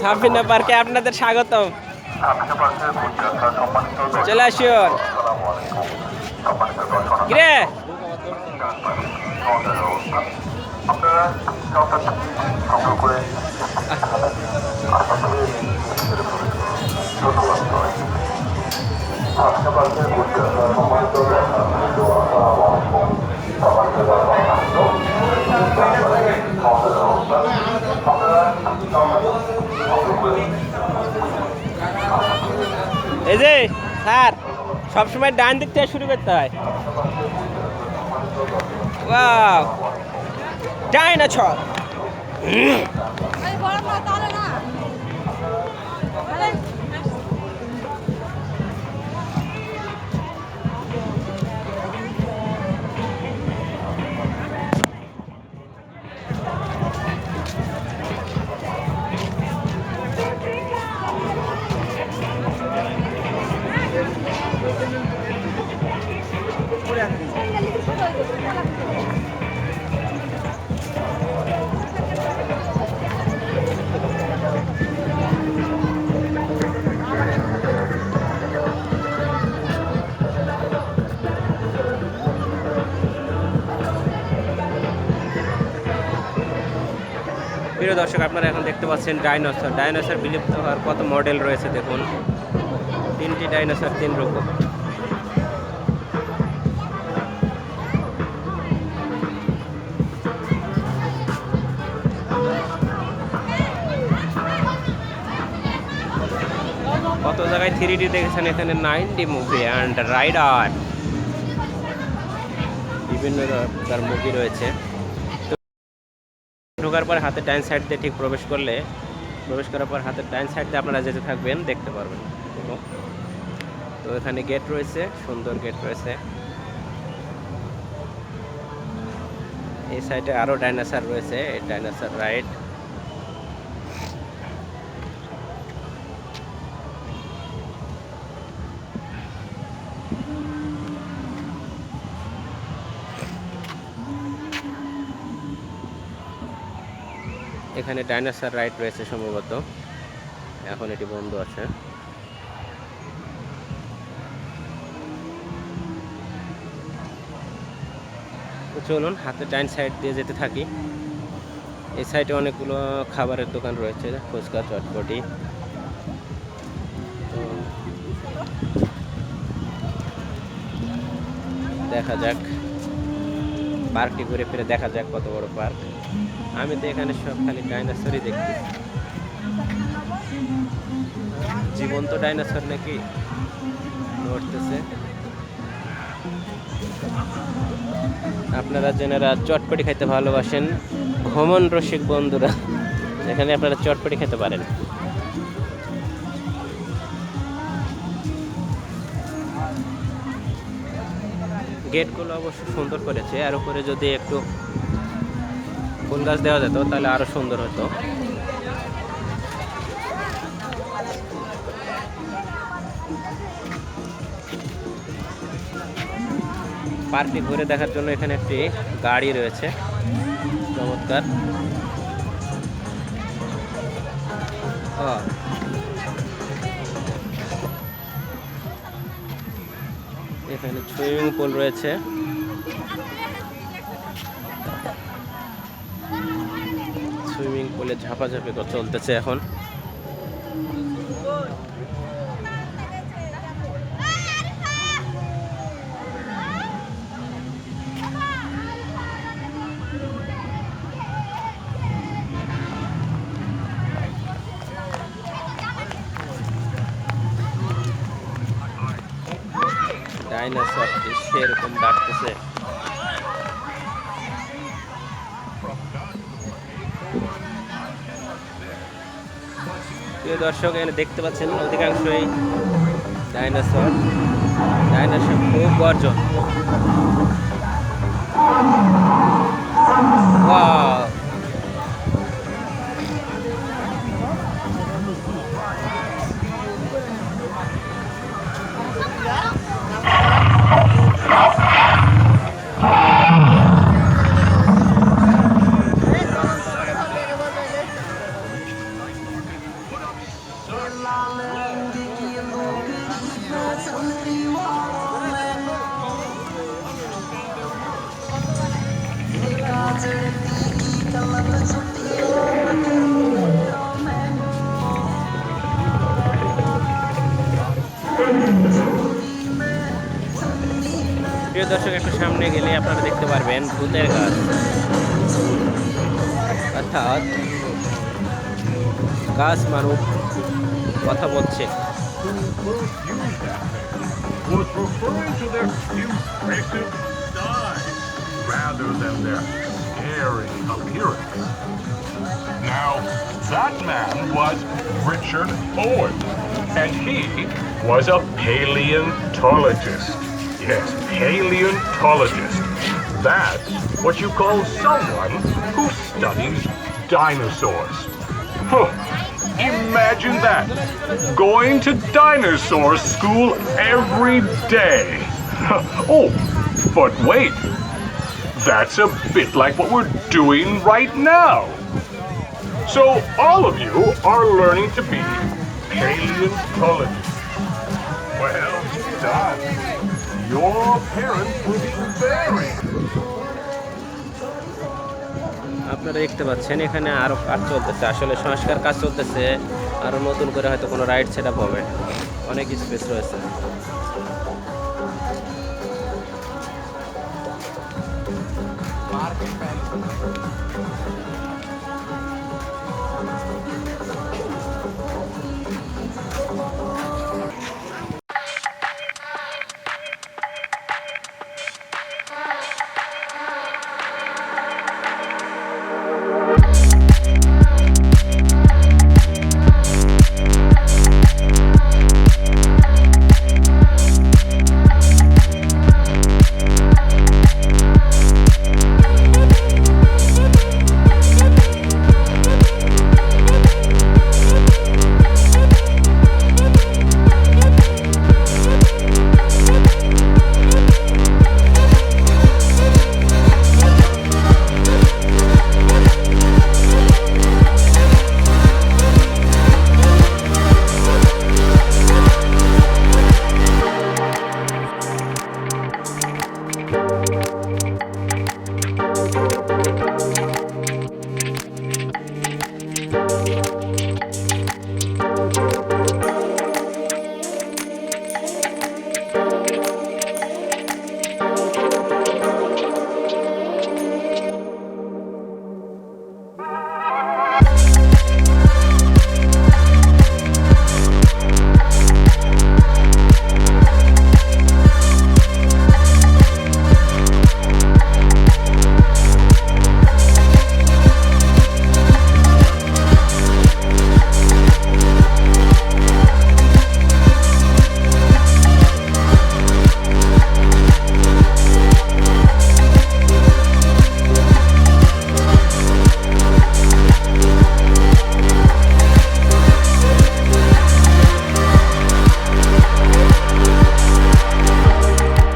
সাফিনা পার্কে আপনাদের স্বাগতম। চলে আসুন। কিরে? এই যে স্যার সবসময় ডান দিক থেকে শুরু করতে হয়। না ডাইনোসর। প্রিয় দর্শক, আপনারা এখন দেখতে পাচ্ছেন ডাইনোসর। ডাইনোসর বিলুপ্ত হওয়ার কত মডেল রয়েছে দেখুন। তিনটি ডাইনোসর, তিন রকম কত জায়গায় থ্রি ডি দেখেছেন? এখানে nine D movie and rider. বিভিন্ন তার মুভি রয়েছে। ঢোকার পর হাতে ডাইন সাইড দিয়ে ঠিক প্রবেশ করলে, প্রবেশ করার পর হাতে ডাইন সাইড দিয়ে আপনারা যেতে থাকবেন, দেখতে পারবেন। তো এখানে গেট রয়েছে, সুন্দর গেট রয়েছে। এই সাইডে আরও ডাইনোসার রয়েছে, এই রাইট রাইড এখানে ডাইনোসর রাইড রয়েছে সম্ভবত। এখন এটি বন্ধ আছে। চলুন, হাতে ডাইন সাইড দিয়ে যেতে থাকি। এই সাইডে অনেকগুলো খাবারের দোকান রয়েছে, ফুচকা, চটপটি। দেখা যাক। পার্কটি ঘুরে ফিরে দেখা যাক কত বড় পার্ক। আমি তো এখানে সব খালি ডাইনোসরই দেখছি জীবন্ত ডাইনোসর নাকি নড়তেছে। আপনারা যেনারা চটপটি খাইতে ভালোবাসেন। ভ্রমণ রসিক বন্ধুরা, এখানে আপনারা চটপটি খেতে পারেন। গেটগুলো অবশ্য সুন্দর করেছে। আর উপরে যদি একটু ফুল গাছ দেওয়া যেত, তাহলে আরও সুন্দর হতো। পার্কটি ঘুরে দেখার জন্য এখানে একটি গাড়ি রয়েছে। চমৎকার। এখানে সুইমিং পুল রয়েছে। সুইমিং পুলে ঝাপাঝাপি তো চলতেছে এখন। ডাইনোসর সেরকম ডাকতেছে। প্রিয় দর্শক এখানে দেখতে পাচ্ছেন অধিকাংশই ডাইনোসর। ডাইনোসর খুব গর্জন। Wow! দর্শক একটু সামনে গেলে আপনারা দেখতে পারবেন ভূতের গাছ অর্থাৎ গাছ মানুষ কথা বলছে rather than their scary appearance. Now, that man was Richard Owen, and he was a paleontologist. Yes, paleontologist. That's what you call someone who studies dinosaurs. Huh. Imagine that. Going to dinosaur school every day. oh, but wait. That's a bit like what we're doing right now. So, all of you are learning to be paleontologists. Well done. আপনারা দেখতে পাচ্ছেন এখানে আরও কাজ চলতেছে। আসলে সংস্কার কাজ চলতেছে আরও নতুন করে হয়তো কোনো রাইড সেট আপ হবে। অনেক স্পেস রয়েছে। মার্কেট